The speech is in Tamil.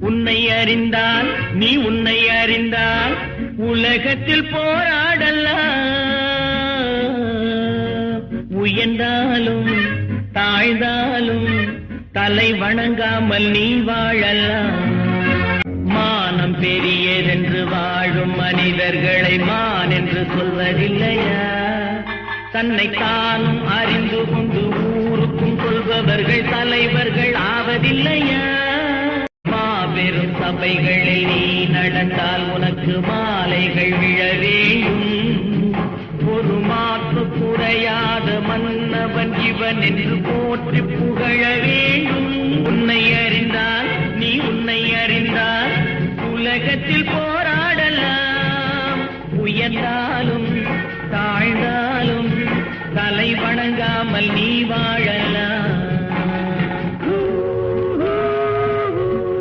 உன்னை அறிந்தால் நீ உன்னை அறிந்தால் உலகத்தில் போராடலாம். உயர்ந்தாலும் தாழ்ந்தாலும் தலை வணங்காமல் நீ வாழலாம். மானம் பெரியதென்று வாழும் மனிதர்களை மான் என்று சொல்வதில்லையா? தன்னை தானும் அறிந்து கொண்டு ஊருக்கும் சொல்பவர்கள் தலைவர்கள் ஆ மாபெரும் சபைகளில் நீ நடந்தால் உனக்கு மாலைகள் விழ வேண்டும் ஒரு மாற்று குறையாத மன்னவன் இவன் என்று போற்றி புகழ வேண்டும் உன்னை அறிந்தால் நீ உன்னை அறிந்தால் உலகத்தில் போராடலாம். உயர்ந்தாலும் தாழ்ந்தாலும் தலை வணங்காமல் நீ வாழ